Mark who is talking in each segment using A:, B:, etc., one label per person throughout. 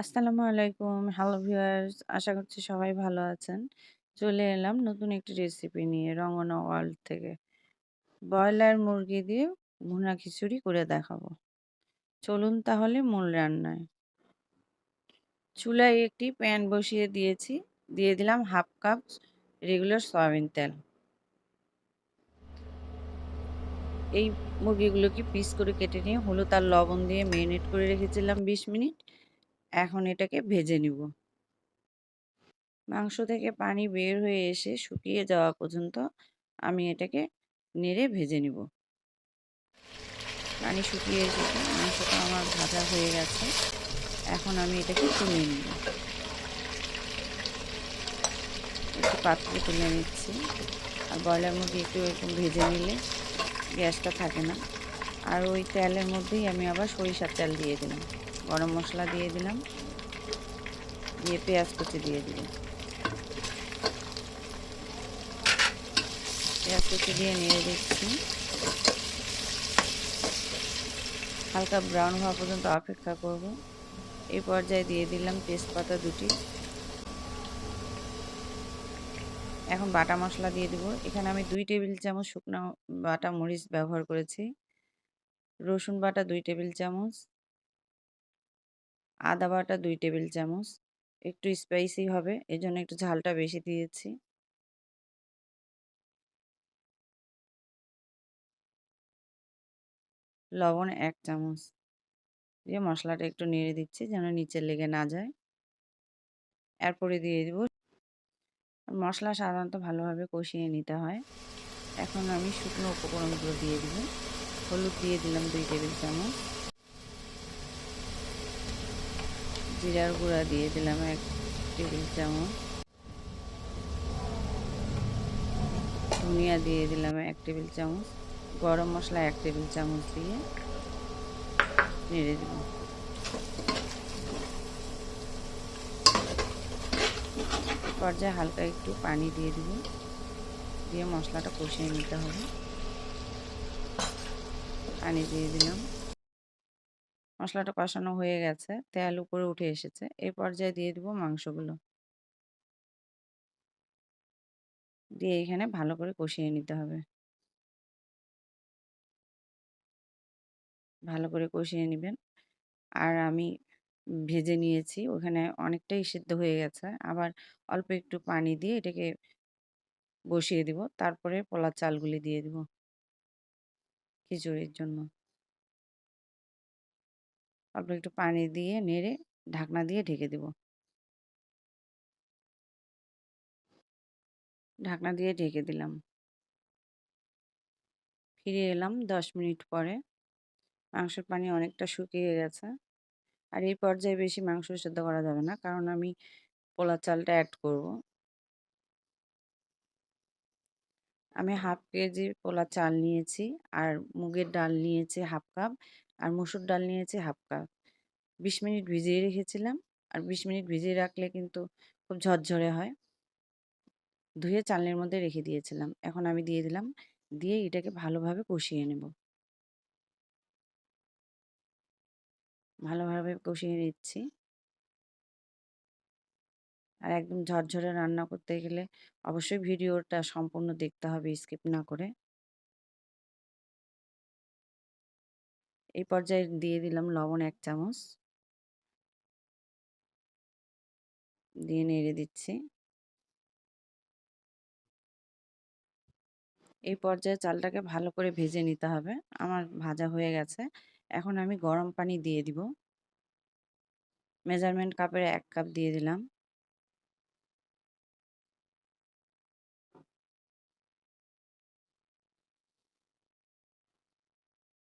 A: আসসালামু আলাইকুম। Hello viewers, আশা করছি সবাই ভালো আছেন। চলে এলাম নতুন একটি রেসিপি নিয়ে রঙনা ওয়ার্ল্ড থেকে। ব্রয়লার মুরগি দিয়ে ভুনা খিচুড়ি করে দেখাবো। চলুন তাহলে মূল রান্নায়। চুলায় একটি প্যান বসিয়ে দিয়েছি। দিয়ে দিলাম হাফ কাপ রেগুলার সয়াবিন তেল। এই মুরগিগুলোকে পিস করে কেটে নিয়ে হলুদ আর লবণ দিয়ে মেরিনেট করে রেখেছিলাম ২০ মিনিট। এখন এটাকে ভেজে নিব। মাংস থেকে পানি বের হয়ে এসে শুকিয়ে যাওয়া পর্যন্ত আমি এটাকে নেড়ে ভেজে নিব। পানি শুকিয়ে এসেছে, মাংসটা আমার ভাজা হয়ে গেছে। এখন আমি এটাকে তুলে নিব। একটু পাত্রে তুলে নিচ্ছি। আর ব্রয়লার মুরগি একটু এরকম ভেজে নিলে গ্যাসটা থাকে না। আর ওই তেলের মধ্যেই আমি আবার সরিষার তেল দিয়ে দিলাম। গরম মশলা দিয়ে দিলাম। দিয়ে পেঁয়াজ কুচি দিয়ে দিলাম। পেঁয়াজ কুচি দিয়ে নিয়ে দিচ্ছি। হালকা ব্রাউন হওয়া পর্যন্ত অপেক্ষা করব। এই পর্যায়ে দিয়ে দিলাম তেজপাতা দুটি। এখন বাটা মশলা দিয়ে দেবো। এখানে আমি দুই টেবিল চামচ শুকনো বাটা মরিচ ব্যবহার করেছি। রসুন বাটা দুই টেবিল চামচ। আদা বাটা দুই টেবিল চামচ। একটু স্পাইসি হবে, এজন্য একটু ঝালটা বেশি দিয়েছি। লবণ এক চামচ। দিয়ে মশলাটা একটু নেড়ে দিচ্ছি যেন নিচে লেগে না যায়। এরপরে দিয়ে দেব মশলা সাধারণত ভালোভাবে কষিয়ে নিতে হয়। এখন আমি শুকনো উপকরণগুলো দিয়ে দিব। হলুদ দিয়ে দিলাম দুই টেবিল চামচ। জিরার গুঁড়া দিয়ে দিলাম এক টেবিল চামচ। ধনিয়া দিয়ে দিলাম এক টেবিল চামচ। গরম মশলা এক টেবিল চামচ দিয়ে নেড়ে দেব পর্যায়ে হালকা একটু পানি দিয়ে দিব, দিয়ে মশলাটা কষিয়ে নিতে হবে। পানি দিয়ে দিলাম। মশলাটা কষানো হয়ে গেছে, তেল উপরে উঠে এসেছে। এই পর্যায়ে দিয়ে দিব মাংসগুলো। দিয়ে এখানে ভালো করে কষিয়ে নিতে হবে। ভালো করে কষিয়ে নেবেন। আর আমি ভেজে নিয়েছি, ওখানে অনেকটাই সিদ্ধ হয়ে গেছে। আবার অল্প একটু পানি দিয়ে এটাকে বসিয়ে দিব। তারপরে পোলার চালগুলি দিয়ে দিব খিচুড়ির জন্য। অল্প একটু পানি দিয়ে নেড়ে ঢাকনা দিয়ে ঢেকে দেব। ঢাকনা দিয়ে ঢেকে দিলাম। ফিরে এলাম দশ মিনিট পরে। মাংসের পানি অনেকটা শুকিয়ে গেছে। আর এই পর্যায়ে বেশি মাংস সেদ্ধ করা যাবে না, কারণ আমি পোলার চালটা অ্যাড করব। আমি হাফ কেজি পোলা চাল নিয়েছি, আর মুগের ডাল নিয়েছি হাফ কাপ। আর মুসুর ডাল নিয়েছি হাফ কাপ। বিশ মিনিট ভিজিয়ে রেখেছিলাম। আর বিশ মিনিট ভিজিয়ে রাখলে কিন্তু খুব ঝরঝরে হয়। ধুয়ে চালের মধ্যে রেখে দিয়েছিলাম। এখন আমি দিয়ে দিলাম। দিয়ে এটাকে ভালোভাবে কষিয়ে নেব। ভালোভাবে কষিয়ে নিচ্ছি। আর একদম ঝরঝরে রান্না করতে গেলে অবশ্যই ভিডিওটা সম্পূর্ণ দেখতে হবে, স্কিপ না করে। এই পর্যায়ে দিয়ে দিলাম লবণ এক চামচ। দিয়ে নেড়ে দিচ্ছি। এই পর্যায়ে চালটাকে ভালো করে ভেজে নিতে হবে। আমার ভাজা হয়ে গেছে। এখন আমি গরম পানি দিয়ে দিব। মেজারমেন্ট কাপের এক কাপ দিয়ে দিলাম।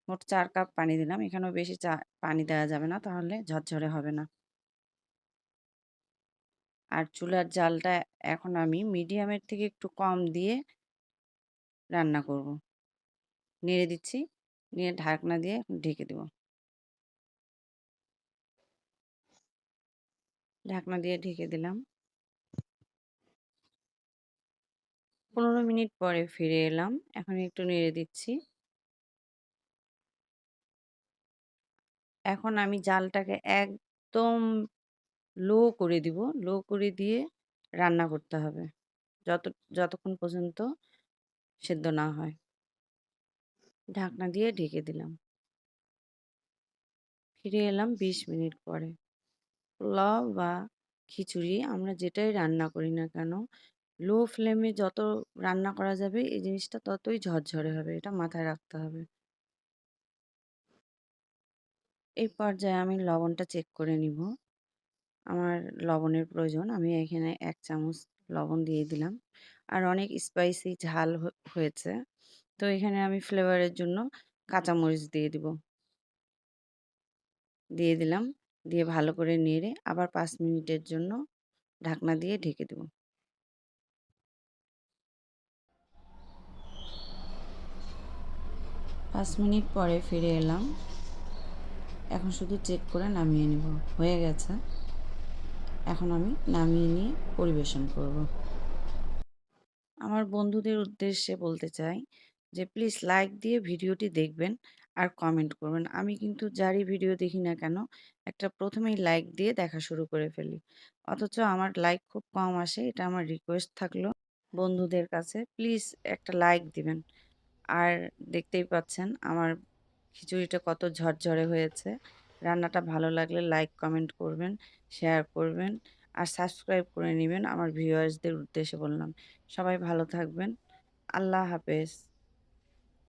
A: মোট চার কাপ পানি দিলাম। এখানেও বেশি চা, পানি দেওয়া যাবে না, তাহলে ঝরঝরে হবে না। আর চুলার জালটা এখন আমি মিডিয়ামের থেকে একটু কম দিয়ে রান্না করব। নেড়ে দিচ্ছি, নিয়ে ঢাকনা দিয়ে ঢেকে দেব। ঢাকনা দিয়ে ঢেকে দিলাম। পনেরো মিনিট পরে ফিরে এলাম। এখন একটু নেড়ে দিচ্ছি। এখন আমি জালটাকে একদম লো করে দিব। লো করে দিয়ে রান্না করতে হবে। যত, যতক্ষণ পর্যন্ত সেদ্ধ না হয়। ঢাকনা দিয়ে ঢেকে দিলাম। ফিরে এলাম বিশ মিনিট পরে। পোলাও বা খিচুড়ি আমরা যেটাই রান্না করি না কেন, লো ফ্লেমে যত রান্না করা যাবে, এই জিনিসটা ততই ঝরঝরে হবে। এটা মাথায় রাখতে হবে। এই পর্যায়ে আমি লবণটা চেক করে নিব। আমার লবণের প্রয়োজন। আমি এখানে এক চামচ লবণ দিয়ে দিলাম। আর অনেক স্পাইসি ঝাল হয়েছে। তো এখানে আমি ফ্লেভারের জন্য কাঁচামরিচ দিয়ে দিব। দিয়ে দিলাম। দিয়ে ভালো করে নেড়ে আবার পাঁচ মিনিটের জন্য ঢাকনা দিয়ে ঢেকে দেব। পাঁচ মিনিট পরে ফিরে এলাম। এখন শুধু চেক করে নামিয়ে নেব। হয়ে গেছে। এখন আমি নামিয়ে নিয়ে পরিবেশন করব। আমার বন্ধুদের উদ্দেশ্যে বলতে চাই যে, প্লিজ লাইক দিয়ে ভিডিওটি দেখবেন আর কমেন্ট করবেন। আমি কিন্তু যারই ভিডিও দেখি না কেন, একটা প্রথমেই লাইক দিয়ে দেখা শুরু করে ফেলি। অথচ আমার লাইক খুব কম আসে, এটা আমার রিকোয়েস্ট থাকল বন্ধুদের কাছে। প্লিজ একটা লাইক দিবেন। আর দেখতেই পাচ্ছেন, আমার খিচুড়িটা কত ঝরঝরে হয়েছে। রান্নাটা ভালো লাগলে লাইক কমেন্ট করবেন শেয়ার করবেন, আর সাবস্ক্রাইব করে নেবেন আমার ভিউয়ার্সদের উদ্দেশ্যে বললাম। সবাই ভালো থাকবেন। আল্লাহ হাফেজ।